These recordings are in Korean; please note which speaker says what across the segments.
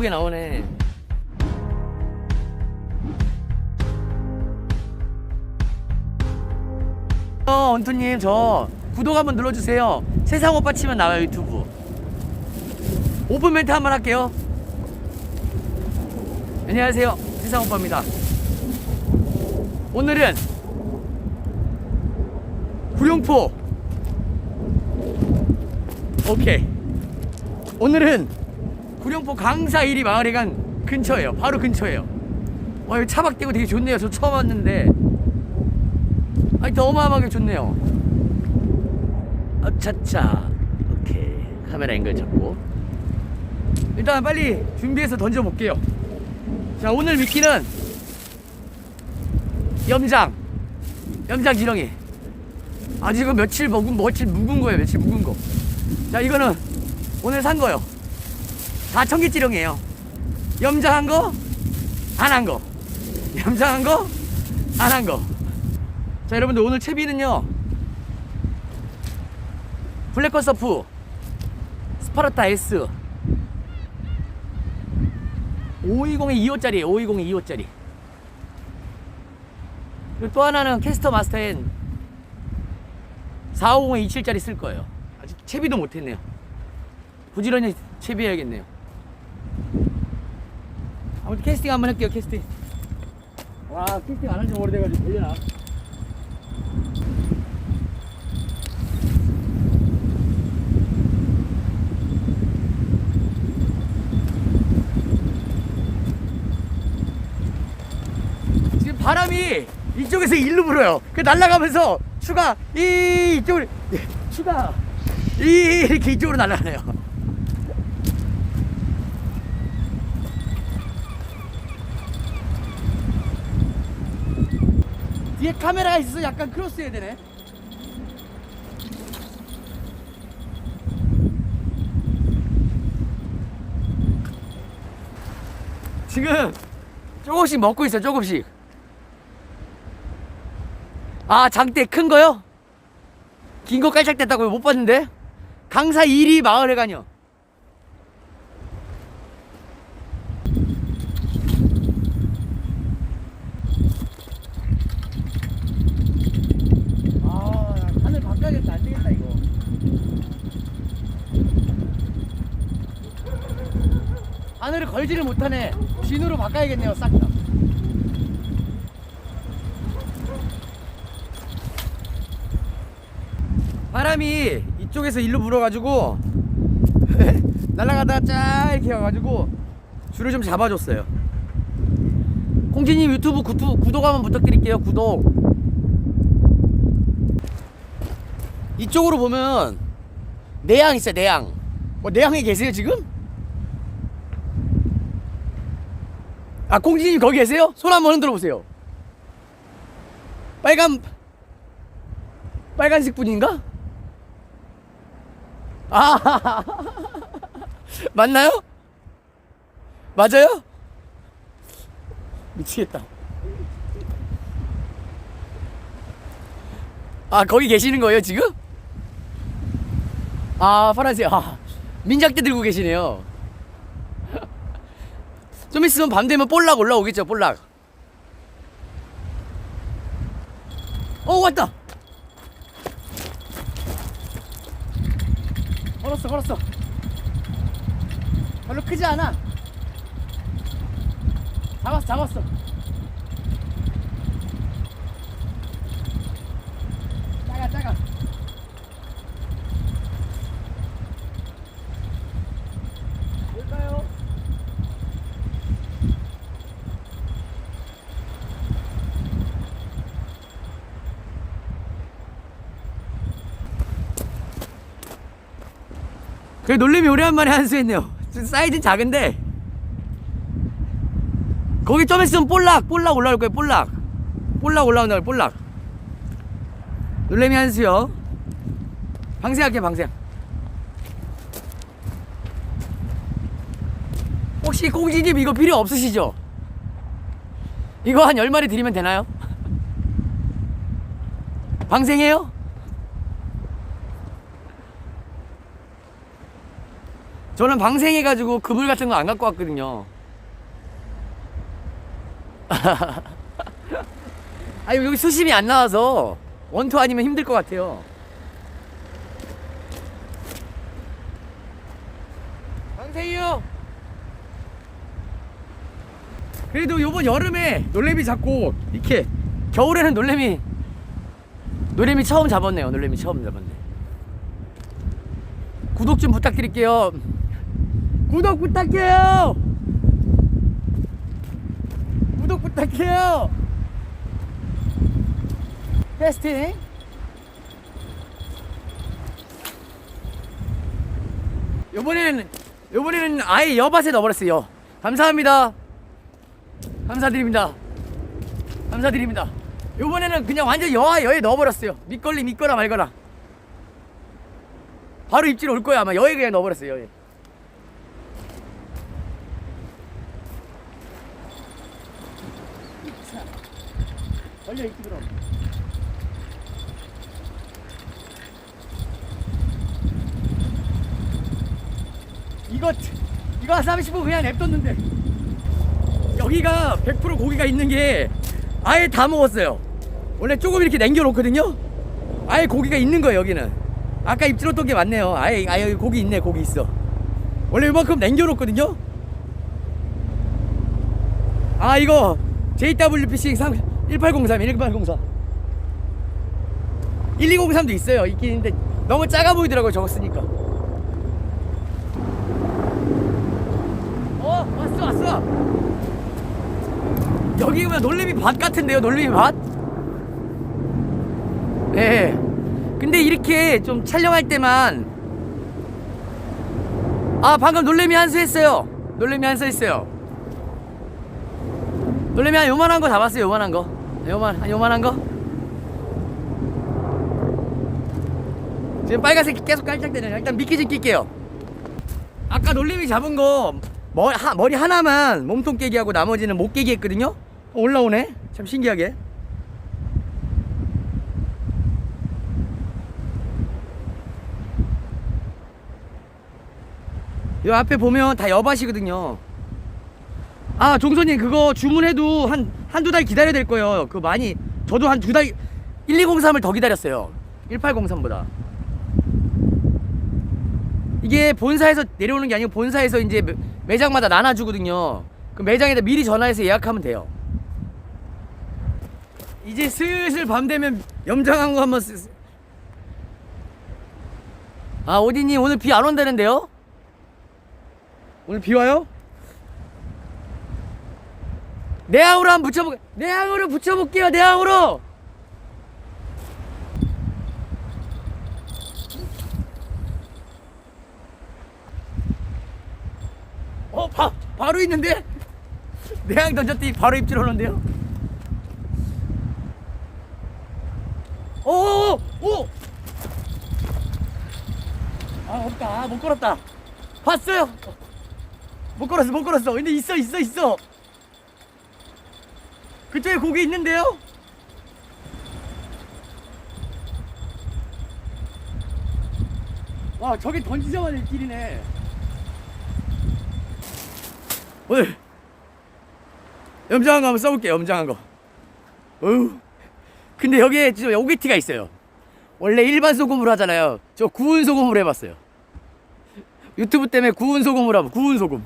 Speaker 1: 예쁘게 나오네. 어, 원투님 저 구독 한번 눌러주세요. 세상 오빠 치면 나와요 유튜브. 오픈 멘트 한번 할게요. 안녕하세요, 세상 오빠입니다. 오늘은 구룡포. 오케이. 오늘은 구룡포 강사 1위 마을회관 근처예요. 바로 근처예요. 와, 여기 차박되고 되게 좋네요. 저 처음 왔는데. 더 어마어마하게 좋네요. 아차차. 오케이. 카메라 앵글 잡고. 일단 빨리 준비해서 던져볼게요. 자, 오늘 미끼는 염장. 염장 지렁이. 아직 이거 며칠 묵은, 며칠 묵은 거예요. 며칠 묵은 거. 자, 이거는 오늘 산 거요. 다 청기찌렁이에요. 염장한 거, 안 한 거. 염장한 거, 안 한 거. 자, 여러분들 오늘 채비는요. 블랙커 서프, 스파르타 S. 520에 2호짜리, 520에 2호짜리. 그리고 또 하나는 캐스터 마스터엔 450에 27짜리 쓸 거예요. 아직 채비도 못했네요. 부지런히 채비해야겠네요. 아무튼 캐스팅 한번 할게요, 캐스팅. 와, 캐스팅 안 한지 오래돼가지고 되려나? 지금 바람이 이쪽에서 일로 불어요. 그 날아가면서 추가 이 이쪽으로 예, 추가 이 이렇게 이쪽으로 날아가네요. 뒤에 카메라가 있어서 약간 크로스 해야 되네. 지금 조금씩 먹고 있어 조금씩. 아 장대 큰 거요? 긴 거 깔짝댔다고 못 봤는데 강사 1위 마을회관이요 아 하늘 바꿔야겠다 안 되겠다 이거 하늘을 걸지를 못하네 진으로 바꿔야겠네요 싹 다. 바람이 이쪽에서 일로 불어가지고 날아가다가 쫙 이렇게 와가지고 줄을 좀 잡아줬어요. 공지님 유튜브 구두, 구독 한번 부탁드릴게요. 구독. 이쪽으로 보면 내양 있어요. 내양. 뭐 내양에 계세요 지금? 아 공지님 거기 계세요? 손 한번 흔들어 보세요. 빨간 빨간색 분인가? 아 맞나요? 맞아요? 미치겠다. 아 거기 계시는 거예요 지금? 아 파란색 아 민작대 들고 계시네요. 좀 있으면 밤 되면 볼락 올라오겠죠 볼락. 어 왔다. 걸었어 걸었어 별로 크지 않아 잡았어 잡았어 작아 작아 뭘까요? 그래 놀림이 오래간만에 한수했네요 사이즈는 작은데 거기 좀 있으면 볼락 볼락 올라올 거예요 볼락 볼락 올라온다 고 볼락 놀래미 한수요 방생할게요 방생 혹시 꽁지집 이거 필요 없으시죠? 이거 한 10마리 드리면 되나요? 방생해요? 저는 방생해가지고 그물 같은 거 안 갖고 왔거든요. 아 여기 수심이 안 나와서 원투 아니면 힘들 것 같아요. 방생이요. 그래도 요번 여름에 놀래미 잡고 이렇게 겨울에는 놀래미 놀래미 처음 잡았네요. 놀래미 처음 잡았네. 구독 좀 부탁드릴게요. 구독 부탁해요. 구독 부탁해요. 테스팅. 요번에는 요번에는 아예 여밭에 넣어버렸어요. 감사합니다. 감사드립니다. 감사드립니다. 요번에는 그냥 완전 여와 여에 넣어버렸어요. 믿걸리 믿거나 말거나. 바로 입질 올 거야 아마 여에 그냥 넣어버렸어요. 여에. 걸려 있지 그럼. 이거 이거 한 30분 그냥 냅뒀는데 여기가 100% 고기가 있는 게 아예 다 먹었어요. 원래 조금 이렇게 남겨놓거든요. 아예 고기가 있는 거예요 여기는. 아까 입질었던 게 맞네요. 아예 아예 고기 있네 고기 있어. 원래 이만큼 남겨놓거든요. 아 이거 JWPC 3 1803 1804 1203도 있어요. 있긴 있는데 너무 작아 보이더라고요 쓰니까. 어 왔어 왔어. 여기 보면 놀래미 밭 같은데요 놀래미 밭? 네. 근데 이렇게 좀 촬영할 때만 아 방금 놀래미 한수 했어요 놀래미 한수 했어요 놀래미 한 요만한 거 잡았어요 요만한 거 요만 한 요만한 거? 지금 빨간색 계속 깔짝대네요. 일단 미끼 좀 낄게요. 아까 놀래미 잡은 거 머리, 하, 머리 하나만 몸통 깨기 하고 나머지는 못 깨기 했거든요? 어, 올라오네? 참 신기하게. 이 앞에 보면 다 여밭이거든요. 아, 종선님 그거 주문해도 한 한두 달 기다려야 될 거예요. 그 많이 저도 한 두 달 1203을 더 기다렸어요. 1803보다. 이게 본사에서 내려오는 게 아니고 본사에서 이제 매- 매장마다 나눠 주거든요. 그 매장에다 미리 전화해서 예약하면 돼요. 이제 슬슬 밤 되면 염장한 거 한번 쓰... 아, 오디님 오늘 비 안 온다는데요? 오늘 비 와요? 내항으로 한번 붙여볼 내항으로 붙여볼게요 내항으로. 어 바, 바로 있는데? 내항 던졌더니 바로 입질 오는데요. 오오 아 없다. 못 걸었다. 봤어요. 못 걸었어 못 걸었어. 근데 있어 있어 있어 그쪽에 고기 있는데요? 와 저기 던지자마자 이 길이네. 오늘 염장한 거 한번 써볼게요 염장한 거. 어휴. 근데 여기에 진짜 오게티가 있어요. 원래 일반 소금으로 하잖아요. 저 구운 소금으로 해봤어요. 유튜브 때문에 구운 소금으로 하면 구운 소금.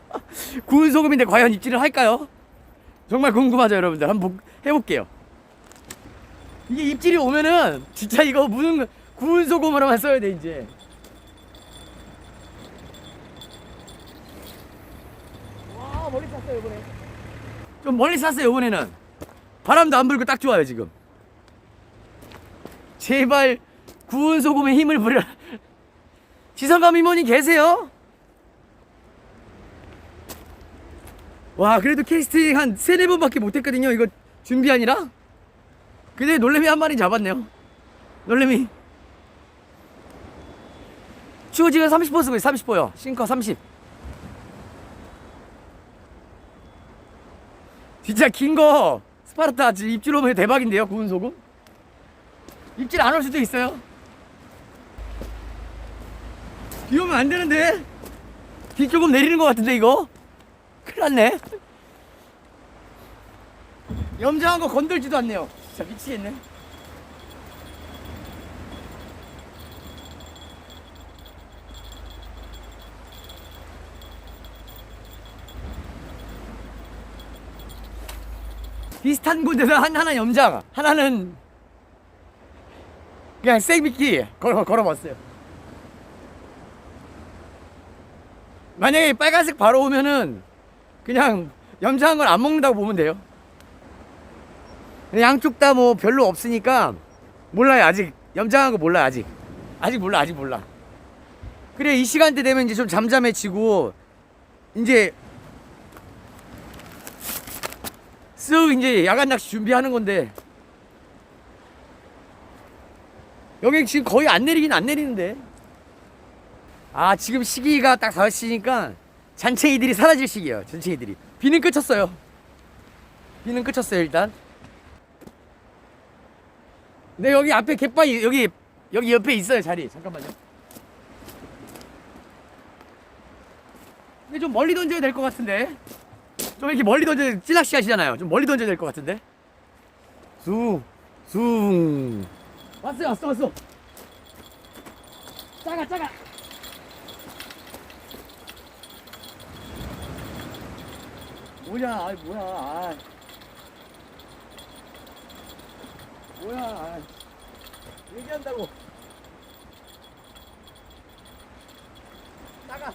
Speaker 1: 구운 소금인데 과연 입질을 할까요? 정말 궁금하죠 여러분들. 한번 보- 해볼게요. 이게 입질이 오면은 진짜 이거 무슨 구운 소금으로만 써야 돼 이제. 와 멀리 쐈어요 이번에. 좀 멀리 쐈어요 이번에는. 바람도 안 불고 딱 좋아요 지금. 제발 구운 소금에 힘을 부려. 지성감 이모님 계세요? 와 그래도 캐스팅 한 세네 번밖에 못했거든요. 이거 준비하니라? 근데 놀래미 한 마리 잡았네요. 놀래미. 추워 지금 30보 쓰고 있어. 30보요 싱커 30 진짜 긴 거. 스파르타 입질 오면 대박인데요 구운 소금? 입질 안 올 수도 있어요. 비 오면 안 되는데? 비 조금 내리는 것 같은데 이거? 큰일 났네. 염장한 거 건들지도 않네요. 진짜 미치겠네. 비슷한 곳에서 한, 하나 염장 하나는 그냥 생미끼 걸어, 걸어봤어요. 만약에 빨간색 바로 오면은 그냥 염장한 걸안 먹는다고 보면 돼요. 양쪽 다 뭐 별로 없으니까 몰라요 아직. 염장한 거 몰라요 아직. 아직 몰라 아직 몰라. 그래 이 시간대 되면 이제 좀 잠잠해지고 이제 쓱 이제 야간 낚시 준비하는 건데 여기 지금 거의 안 내리긴 안 내리는데. 아 지금 시기가 딱 5시니까 잔챙이들이 사라질 시기예요 잔챙이들이. 비는 그쳤어요. 비는 그쳤어요 일단. 근데 여기 앞에 갯바위 여기 여기 옆에 있어요 자리. 잠깐만요. 근데 좀 멀리 던져야 될 것 같은데? 좀 이렇게 멀리 던져 찌낚시 하시잖아요. 좀 멀리 던져야 될 것 같은데? 숭 숭. 왔어 왔어 왔어. 작아 작아 뭐야 아이 뭐야 아이. 뭐야 아이. 얘기한다고 작아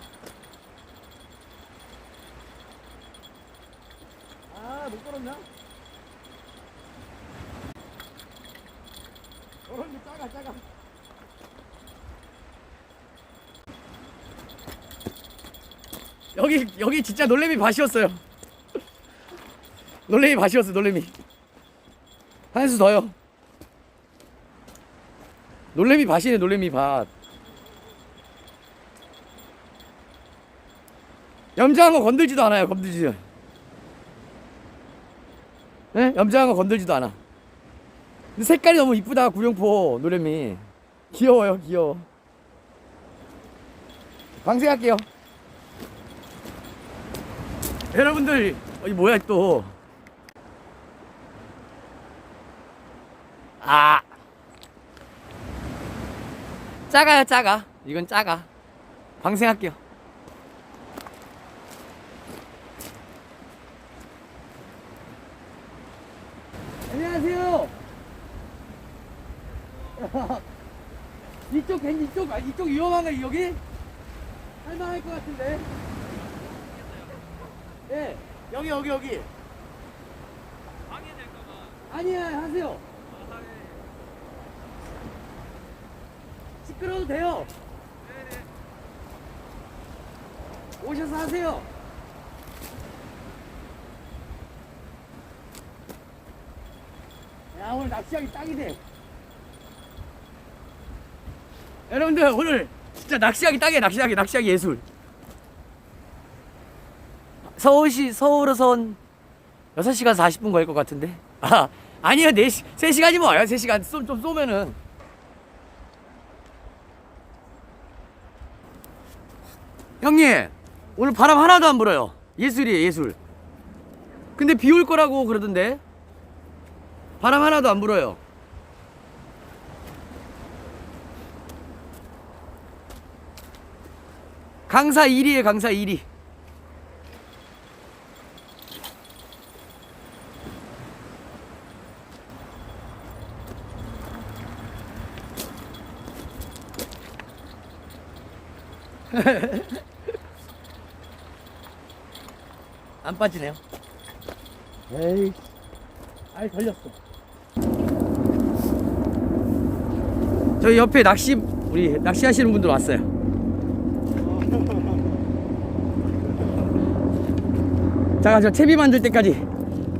Speaker 1: 아못 걸었나? 걸었는데 작아 작아 여기 여기 진짜 놀래미 밭이었어요 놀래미 밭이었어 놀래미? 한 수 더요. 놀래미 밭이네 놀래미 밭. 염장한 거 건들지도 않아요 건들지도 네? 염장한 거 건들지도 않아. 근데 색깔이 너무 이쁘다 구룡포 노래미. 귀여워요 귀여워. 방생할게요. 여러분들 어, 이 뭐야 또 아. 작아요, 작아. 이건 작아. 방생할게요. 안녕하세요. 이쪽 괜히 이쪽 아, 이쪽 위험한가 여기? 할만할 것 같은데. 예, 여기 여기 여기. 아니야 하세요. 시끄러워도 돼요. 오셔서 하세요. 야 오늘 낚시하기 딱이네. 여러분들 오늘 진짜 낚시하기 딱이야 낚시하기 낚시하기 예술. 서울시 서울에선 6시간 40분 걸릴 것 같은데. 아 아니요 4시 3시간이면 와요 3시간 좀, 좀 쏘면은. 형님 오늘 바람 하나도 안 불어요. 예술이에요 예술. 근데 비 올 거라고 그러던데? 바람 하나도 안 불어요. 강사 1위에요 강사 1위 안 빠지네요. 에이, 알 걸렸어. 저희 옆에 낚시 우리 낚시하시는 분들 왔어요. 잠깐 저 채비 만들 때까지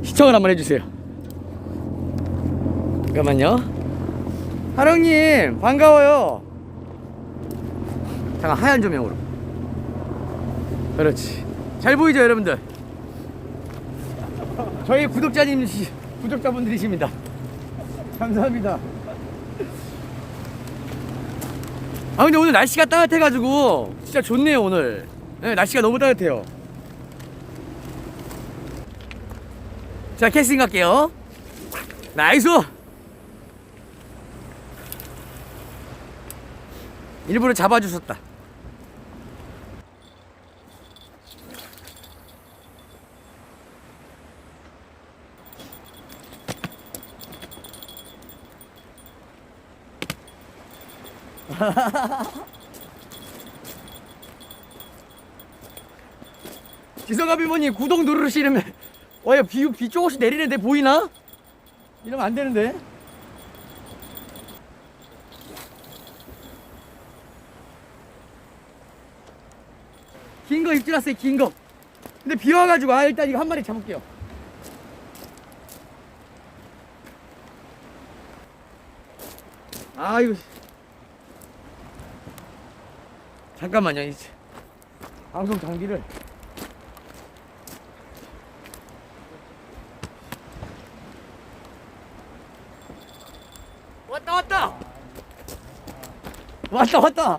Speaker 1: 시청을 한번 해주세요. 잠깐만요. 하령님 반가워요. 잠깐 하얀 조명으로. 그렇지. 잘 보이죠 여러분들? 저희 구독자님 구독자분들이십니다. 감사합니다. 아 근데 오늘 날씨가 따뜻해가지고 진짜 좋네요 오늘. 네, 날씨가 너무 따뜻해요. 자, 캐스팅 갈게요. 나이스! 일부러 잡아주셨다. 지성아 비모님 구독 누르시면 어야 비, 비 조금씩 내리는데 보이나? 이러면 안 되는데. 긴 거 입질 왔어요 긴거. 근데 비 와가지고 아 일단 이거 한 마리 잡을게요. 아 이거 잠깐만요 이제 방송 장비를 왔다 왔다 왔다 왔다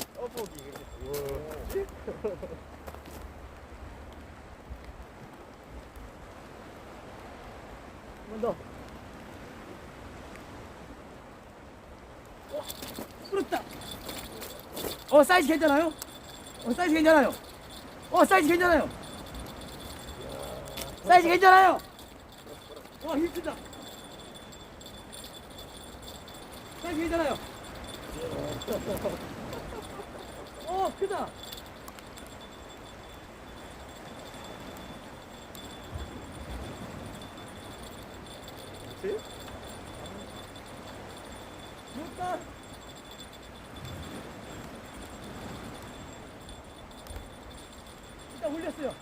Speaker 1: 한번 더. 어. 어, 사이즈 괜찮아요? 어, 사이즈 괜찮아요. 어, 사이즈 괜찮아요. 사이즈 괜찮아요. 와, 힘쓰다. 사이즈 괜찮아요. 어, 크다. 일단 올렸어요.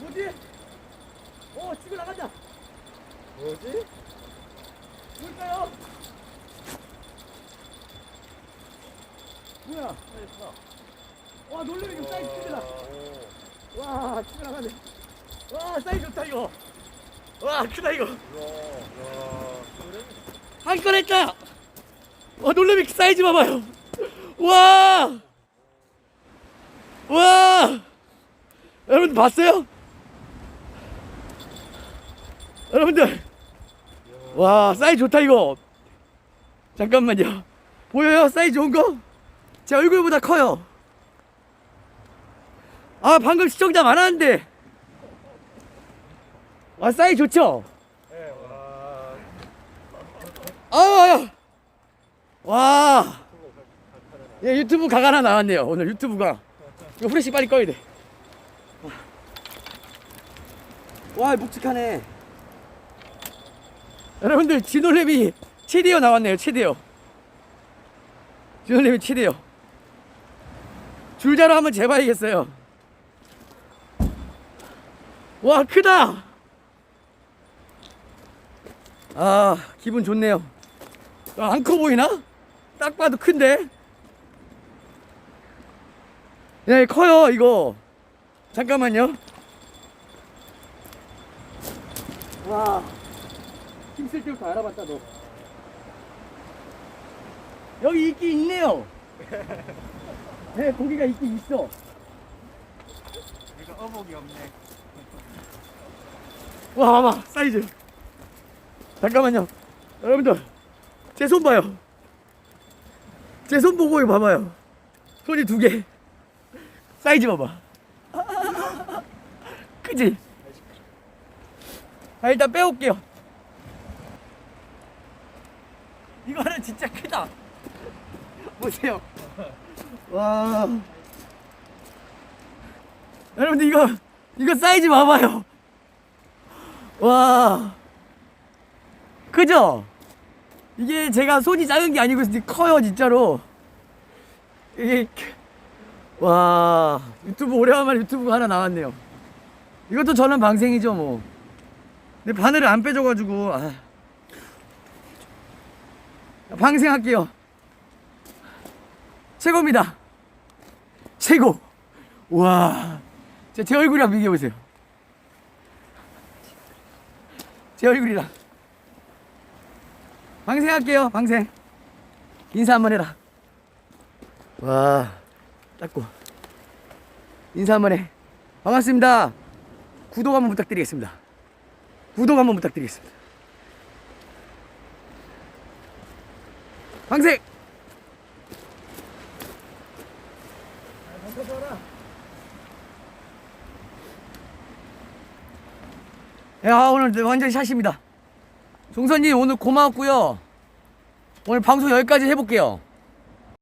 Speaker 1: 뭐지? 어, 치고 나간다.
Speaker 2: 뭐지?
Speaker 1: 뭘까요? 뭐야? 좀 사이즈 크더라. 와, 치고 나가네. 와, 사이즈 좋다, 이거. 와, 크다, 이거. 한 건 했다. 와, 놀래미 사이즈 봐봐요. 와! 와! 여러분 봤어요? 여러분들 와 사이즈 좋다 이거 잠깐만요 보여요 사이즈 좋은 거? 제 얼굴보다 커요 아 방금 시청자 많았는데 와 사이즈 좋죠?
Speaker 2: 네, 와.
Speaker 1: 아, 와. 예, 유튜브 각 하나 나왔네요. 오늘 유튜브가. 이거 후레쉬 빨리 꺼야 돼. 와, 묵직하네. 여러분들, 진올랩이 최대어 나왔네요, 최대어. 진올랩이 최대어. 줄자로 한번 재봐야겠어요. 와, 크다! 아, 기분 좋네요. 아, 안커 보이나? 딱 봐도 큰데? 네, 커요, 이거. 잠깐만요. 와, 힘쓸 때부터 알아봤다, 너. 여기 있긴 있네요. 네, 고기가 있긴 있어.
Speaker 2: 이거 어복이 없네.
Speaker 1: 와, 봐봐, 사이즈. 잠깐만요. 여러분들, 제 손 봐요. 제 손 보고 봐봐요. 손이 두 개. 사이즈 봐봐. 그지? 아, 일단 빼올게요. 이거는 진짜 크다. 보세요. 와. 여러분들, 이거, 이거 사이즈 봐봐요. 와. 그죠? 이게 제가 손이 작은 게 아니고 커요 진짜로. 이게 와 유튜브 오래간만에 유튜브가 하나 나왔네요. 이것도 저는 방생이죠 뭐. 근데 바늘을 안 빼줘 가지고 아. 방생할게요. 최고입니다. 최고. 와 제 제 얼굴이랑 비교해 보세요 제 얼굴이랑 방생할게요 방생 인사 한번 해라. 와, 닦고. 인사 한번 해. 반갑습니다. 구독 한번 부탁드리겠습니다. 구독 한번 부탁드리겠습니다. 방색! 야, 오늘 완전히 샷입니다. 종선님 오늘 고마웠고요. 오늘 방송 여기까지 해볼게요.